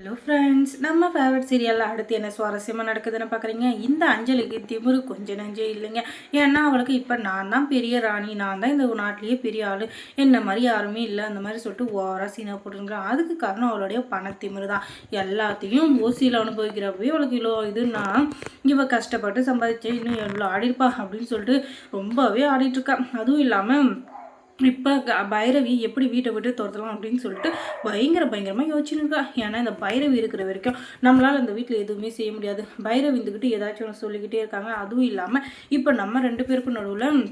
Hello friends நம்ம favourite சீரியலில் அடுத்து என்ன சுவாரஸ்யமாக நடக்குதுன்னு பார்க்குறீங்க இந்த அஞ்சலிக்கு திமிரு கொஞ்சம் நஞ்சே இல்லைங்க. ஏன்னா அவளுக்கு இப்போ நான் தான் பெரிய ராணி. நான் தான் இந்த நாட்டிலேயே பெரிய ஆள். என்ன மாதிரி யாருமே இல்லை. அந்த மாதிரி சொல்லிட்டு ஓவராக சீனா போட்டுருங்கிறான் அதுக்கு காரணம் அவளுடைய பணத்திமிரு தான். எல்லாத்தையும் ஓசியில் அனுபவிக்கிறப்பவே அவளுக்கு இவ்வளோ இதுன்னா இவ கஷ்டப்பட்டு சம்பாதிச்சு இன்னும் எவ்வளோ ஆடிருப்பா அப்படின்னு சொல்லிட்டு ரொம்பவே ஆடிட்டுருக்கா அதுவும் இல்லாமல் இப்போ பைரவி எப்படி வீட்டை விட்டு துரத்தலாம் அப்படின்னு சொல்லிட்டு பயங்கர பயங்கரமாக யோசிச்சுருக்கா ஏன்னா இந்த பைரவி இருக்கிற வரைக்கும் நம்மளால் இந்த வீட்டில் எதுவுமே செய்ய முடியாது. பைரவி இருந்துக்கிட்டு ஏதாச்சும் ஒன்று சொல்லிக்கிட்டே இருக்காங்க. அதுவும் இல்லாமல் இப்போ நம்ம ரெண்டு பேருக்கும் நடுவில்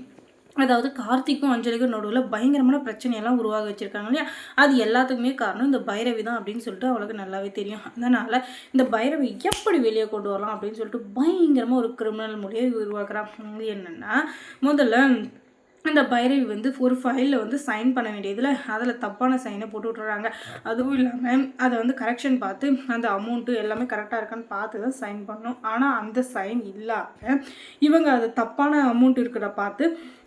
அதாவது கார்த்திக்கும் அஞ்சலிக்கும் நடுவில் பயங்கரமான பிரச்சனையெல்லாம் உருவாக வச்சுருக்காங்க இல்லையா? அது எல்லாத்துக்குமே காரணம் இந்த பைரவி தான் அப்படின்னு சொல்லிட்டு அவளுக்கு நல்லாவே தெரியும். அதனால் இந்த பைரவி எப்படி வெளியே கொண்டு வரலாம் அப்படின்னு சொல்லிட்டு பயங்கரமாக ஒரு கிரிமினல் மொழியை உருவாக்குறான். என்னென்னா முதல்ல அந்த பைரவி வந்து ஒரு ஃபைலில் வந்து சைன் பண்ண வேண்டியதில் அதில் தப்பான சைனை போட்டு விட்டுறாங்க. அதுவும் இல்லாமல் அதை வந்து கரெக்ஷன் பார்த்து அந்த அமௌண்ட்டு எல்லாமே கரெக்டாக இருக்கான்னு பார்த்து தான் சைன் பண்ணும். ஆனால் அந்த சைன் இல்லாமல் இவங்க அது தப்பான அமௌண்ட் இருக்கிற பார்த்து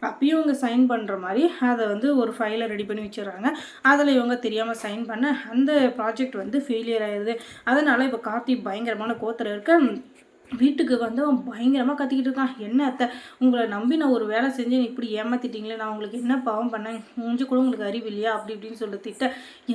அப்பயும் இவங்க சைன் பண்ணுற மாதிரி அதை வந்து ஒரு ஃபைலை ரெடி பண்ணி வச்சிடுறாங்க. அதில் இவங்க தெரியாமல் சைன் பண்ண அந்த ப்ராஜெக்ட் வந்து ஃபெயிலியர் ஆயிடுது. அதனால் இப்போ கார்த்திக் பயங்கரமான கோத்தில் இருக்க வீட்டுக்கு வந்து அவன் பயங்கரமாக கத்திக்கிட்டு இருக்கான். என்ன அத்தை? உங்களை நம்பி நான் ஒரு வேலை செஞ்சு இப்படி ஏமாத்திட்டீங்களே நான் உங்களுக்கு என்ன பாவம் பண்ணேன்? முடிஞ்சு கூட உங்களுக்கு அறிவு இல்லையா? அப்படி இப்படின்னு சொல்லிட்டு திட்ட.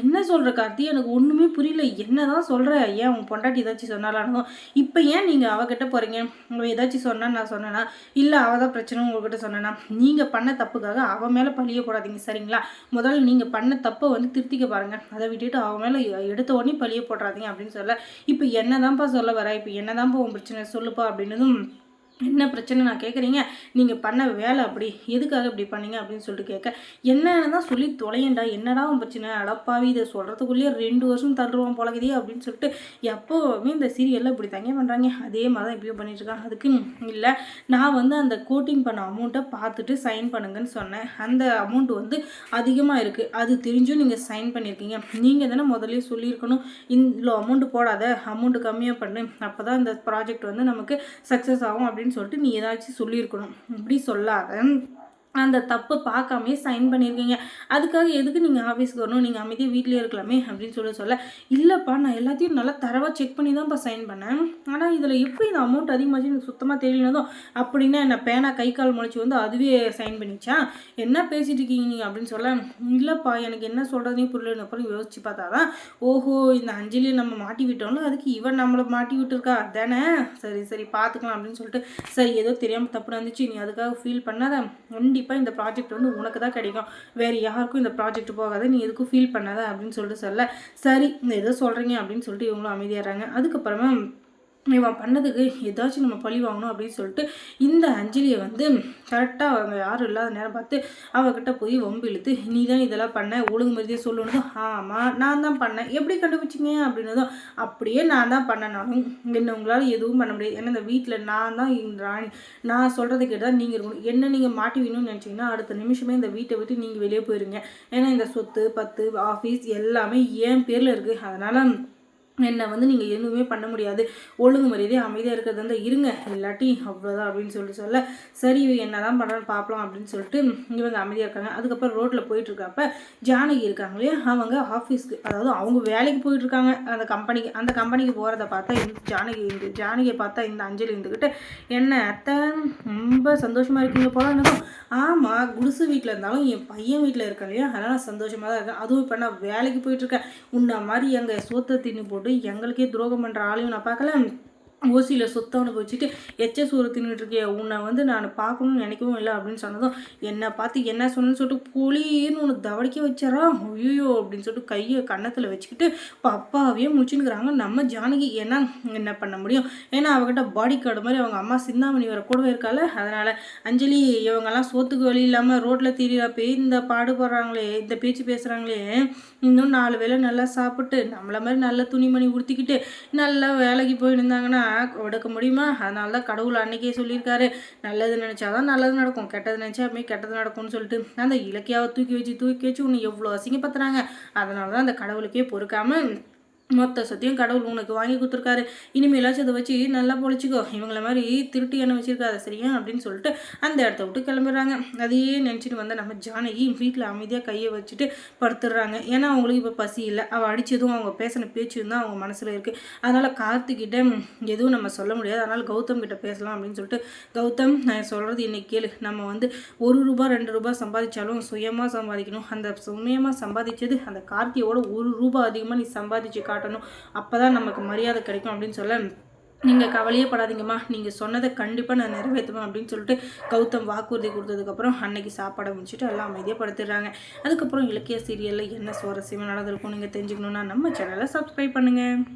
என்ன சொல்கிற கார்த்தி? எனக்கு ஒன்றுமே புரியல. என்ன தான் சொல்கிற ஏன் உன் பொண்டாட்டி ஏதாச்சும் சொன்னாலும் இப்போ ஏன் நீங்கள் அவகிட்ட போகிறீங்க அவள் ஏதாச்சும் சொன்னால் நான் சொன்னேன்னா இல்லை அவள் தான் பிரச்சனை உங்கள்கிட்ட சொன்னேன்னா நீங்கள் பண்ண தப்புக்காக அவன் மேலே பழிய போடாதீங்க சரிங்களா? முதல்ல நீங்கள் பண்ண தப்பை வந்து திருத்திக்க பாருங்கள் அதை விட்டுட்டு அவன் மேலே எடுத்த உடனே பழிய போடுறாதீங்க அப்படின்னு சொல்ல. இப்போ என்ன தான்ப்பா சொல்ல வர? இப்போ என்ன தான்ப்பா உன் பிரச்சனை சொல்லுப்பா அப்படின்னதும் என்ன பிரச்சனை நான் கேட்குறீங்க நீங்கள் பண்ண வேலை அப்படி. எதுக்காக இப்படி பண்ணீங்க அப்படின்னு சொல்லிட்டு கேட்க என்னென்ன தான் சொல்லி தொலையண்டா. என்னடா உன் பிரச்சனை? அடப்பாவி இதை சொல்கிறதுக்குள்ளேயே ரெண்டு வருஷம் தள்ளுவோம் பழகுதே அப்படின்னு சொல்லிட்டு எப்போவுமே இந்த சீரியலில் இப்படி தங்க பண்ணுறாங்க அதே மாதிரி தான் இப்படியும் பண்ணிட்டுருக்காங்க அதுக்கு இல்லை நான் வந்து அந்த கோட்டிங் பண்ண அமௌண்ட்டை பார்த்துட்டு சைன் பண்ணுங்கன்னு சொன்னேன். அந்த அமௌண்ட் வந்து அதிகமாக இருக்குது அது தெரிஞ்சும் நீங்கள் சைன் பண்ணியிருக்கீங்க நீங்கள் தானே முதல்ல சொல்லியிருக்கணும். இவ்வளோ அமௌண்ட்டு போடாத. அமௌண்ட்டு கம்மியாக பண்ணு. அப்போ தான் இந்த ப்ராஜெக்ட் வந்து நமக்கு சக்ஸஸ் ஆகும் அப்படின்னு அப்படின்னு சொல்லிட்டு நீ ஏதாச்சும் சொல்லியிருக்கணும். இப்படி சொல்லாத. அந்த தப்பு பார்க்காமே சைன் பண்ணியிருக்கீங்க. அதுக்காக எதுக்கு நீங்கள் ஆஃபீஸ்க்கு வரணும்? நீங்கள் அமைதியாக வீட்லேயே இருக்கலாமே அப்படின்னு சொல்லி சொல்ல இல்லைப்பா நான் எல்லாத்தையும் நல்லா தரவாக செக் பண்ணி தான்ப்பா சைன் பண்ணேன். ஆனால் இதில் எப்படி இந்த அமௌண்ட் அதிகமாச்சு? எனக்கு சுத்தமாக தெரியலனதும் அப்படின்னா என்ன பேனா கை கால் முளைச்சி வந்து அதுவே சைன் பண்ணிச்சா? என்ன பேசிட்டு இருக்கீங்க நீங்கள் அப்படின்னு சொல்ல இல்லைப்பா எனக்கு என்ன சொல்கிறதையும் புரியலன்னு அப்புறம் யோசிச்சு பார்த்தா தான் ஓஹோ இந்த அஞ்சலியை நம்ம மாட்டி விட்டோம்ல அதுக்கு இவன் நம்மளை மாட்டி விட்டுருக்கா. தானே சரி சரி பார்த்துக்கலாம் அப்படின்னு சொல்லிட்டு சரி ஏதோ தெரியாமல் தப்பு நடந்துச்சு. நீ அதுக்காக ஃபீல் பண்ணாத. கண்டிப்பாக கண்டிப்பாக இந்த ப்ராஜெக்ட் வந்து உனக்கு தான் கிடைக்கும். வேறு யாருக்கும் இந்த ப்ராஜெக்ட் போகாத நீ எதுக்கும் ஃபீல் பண்ணாத அப்படின்னு சொல்லிட்டு சொல்ல. சரி இந்த எதோ சொல்கிறீங்க அப்படின்னு சொல்லிட்டு இவங்களும் அமைதியாகிறாங்க அதுக்கப்புறமா இவன் பண்ணதுக்கு ஏதாச்சும் நம்ம பழி வாங்கணும் அப்படின்னு சொல்லிட்டு இந்த அஞ்சலியை வந்து கரெக்டாக அவங்க யாரும் இல்லாத நேரம் பார்த்து அவகிட்ட போய் வம்பு இழுத்து நீ தான் இதெல்லாம் பண்ண ஒழுங்கு மரியாதையை சொல்லணுதும் ஆமாம் நான் தான் பண்ணேன். எப்படி கண்டுபிடிச்சிங்க? அப்படின்னதும் அப்படியே நான் தான் பண்ணனாலும் என்ன உங்களால் எதுவும் பண்ண முடியாது. ஏன்னா இந்த வீட்டில் நான் தான் ராணி. நான் சொல்கிறது கேட்டால் நீங்கள் இருக்கணும். என்ன நீங்கள் மாட்டி வேணும்னு நினச்சிங்கன்னா அடுத்த நிமிஷமே இந்த வீட்டை விட்டு நீங்கள் வெளியே போயிருங்க. ஏன்னா இந்த சொத்து பத்து ஆஃபீஸ் எல்லாமே என் பேரில் இருக்குது அதனால் என்னை வந்து நீங்கள் எதுவுமே பண்ண முடியாது. ஒழுங்கு மரியாதை அமைதியாக இருக்கிறது வந்து இருங்க. இல்லாட்டி அவ்வளோதான் அப்படின்னு சொல்லிட்டு சொல்ல சரி என்ன தான் பண்ணுறான்னு பார்க்கலாம் அப்படின்னு சொல்லிட்டு இவங்க அமைதியாக இருக்காங்க. அதுக்கப்புறம் ரோட்டில் போயிட்டுருக்கப்ப ஜானகி இருக்காங்க இல்லையா? அவங்க ஆஃபீஸ்க்கு அதாவது அவங்க வேலைக்கு போயிட்டுருக்காங்க. அந்த கம்பெனிக்கு அந்த கம்பெனிக்கு போகிறத பார்த்தா இந்த ஜானகி இந்த ஜானகியை பார்த்தா இந்த அஞ்சலி இருந்துக்கிட்டு என்ன அத்தை ரொம்ப சந்தோஷமாக இருக்கீங்க போல எனக்கும். ஆமாம் குடிசு வீட்டில் இருந்தாலும் என் பையன் வீட்டில் இருக்கேன் இல்லையா? அதனால் சந்தோஷமாக தான் இருக்கேன். அதுவும் இப்போ நான் வேலைக்கு போயிட்டுருக்கேன். உன்ன மாதிரி எங்கள் சோத்தை தின்னு போட்டு போட்டு எங்களுக்கே துரோகம் பண்ணுற ஆளையும் நான் பார்க்கல. ஓசியில் சொத்தை அனுபவிச்சுட்டு எச்ச சோறு தின்னுட்டு இருக்கே உன்னை வந்து நான் பார்க்கணும்னு நினைக்கவும் இல்லை அப்படின்னு சொன்னதும் என்னை பார்த்து என்ன சொன்னேன்னு சொல்லிட்டு புளின்னு ஒன்று தவடிக்க வச்சாரா ஐயோ அப்படின்னு சொல்லிட்டு கையை கன்னத்தில் வச்சுக்கிட்டு இப்போ அப்பாவே முடிச்சுன்னுக்குறாங்க நம்ம ஜானகி ஏன்னா என்ன பண்ண முடியும்? ஏன்னா அவகிட்ட பாடி கார்டு மாதிரி அவங்க அம்மா சிந்தாமணி வர கூடவே இருக்கால அதனால் அஞ்சலி இவங்கெல்லாம் சோத்துக்கு வழி இல்லாமல் ரோட்டில் திரியா போய் இந்த பாடுபடுறாங்களே இந்த பேச்சு பேசுகிறாங்களே இன்னும் நாலு வேலை நல்லா சாப்பிட்டு நம்மள மாதிரி நல்ல துணிமணி உடுத்திக்கிட்டு நல்லா வேலைக்கு போயிருந்தாங்கன்னா கொடுக்க முடியுமா? அதனால தான் கடவுள் அன்றைக்கே சொல்லியிருக்காரு. நல்லது நினச்சாதான் நல்லது நடக்கும் கெட்டது நினச்சா அப்படியே கெட்டது நடக்கும்னு சொல்லிட்டு அந்த இலக்கியாவை தூக்கி வச்சு தூக்கி வச்சு உன்னை எவ்வளோ அசிங்கப்படுத்துறாங்க. அதனால தான் அந்த கடவுளுக்கே பொறுக்காமல் மொத்த சத்தியம் கடவுள் உனக்கு வாங்கி கொடுத்துருக்காரு. இனிமேலாச்சும் அதை வச்சு நல்லா பொழைச்சிக்கோ. இவங்கள மாதிரி திருட்டு எண்ணெய் வச்சுருக்காத சரியா? அப்படின்னு சொல்லிட்டு அந்த இடத்த விட்டு கிளம்புறாங்க அதையே நினச்சிட்டு வந்த நம்ம ஜானகி வீட்டில் அமைதியாக கையை வச்சுட்டு படுத்துடுறாங்க. ஏன்னா அவங்களுக்கு இப்போ பசி இல்லை. அவள் அடித்ததும் அவங்க பேசின பேச்சும் தான் அவங்க மனசில் இருக்குது அதனால் கார்த்திகிட்ட எதுவும் நம்ம சொல்ல முடியாது. அதனால் கௌதம் கிட்ட பேசலாம் அப்படின்னு சொல்லிட்டு கௌதம் நான் சொல்கிறது இன்னைக்கு கேளு. நம்ம வந்து ஒரு ரூபா ரெண்டு ரூபா சம்பாதிச்சாலும் சுயமாக சம்பாதிக்கணும். அந்த சுயமாக சம்பாதிச்சது அந்த கார்த்தியோட ஒரு ரூபா அதிகமாக நீ சம்பாதிச்சு காட்டணும். அப்போ தான் நமக்கு மரியாதை கிடைக்கும் அப்படின்னு சொல்ல நீங்கள் கவலையே படாதீங்கம்மா. நீங்கள் சொன்னதை கண்டிப்பாக நான் நிறைவேற்றுவேன் அப்படின்னு சொல்லிட்டு கௌதம் வாக்குறுதி கொடுத்ததுக்கப்புறம் அன்னைக்கு சாப்பாடை முடிச்சுட்டு எல்லாம் அமைதியாக படுத்துடுறாங்க. அதுக்கப்புறம் இலக்கிய சீரியலில் என்ன சுவாரஸ்யமாக நடந்திருக்கும் நீங்கள் தெரிஞ்சுக்கணுன்னா நம்ம சேனலை சப்ஸ்கிரைப் பண்ணுங்கள்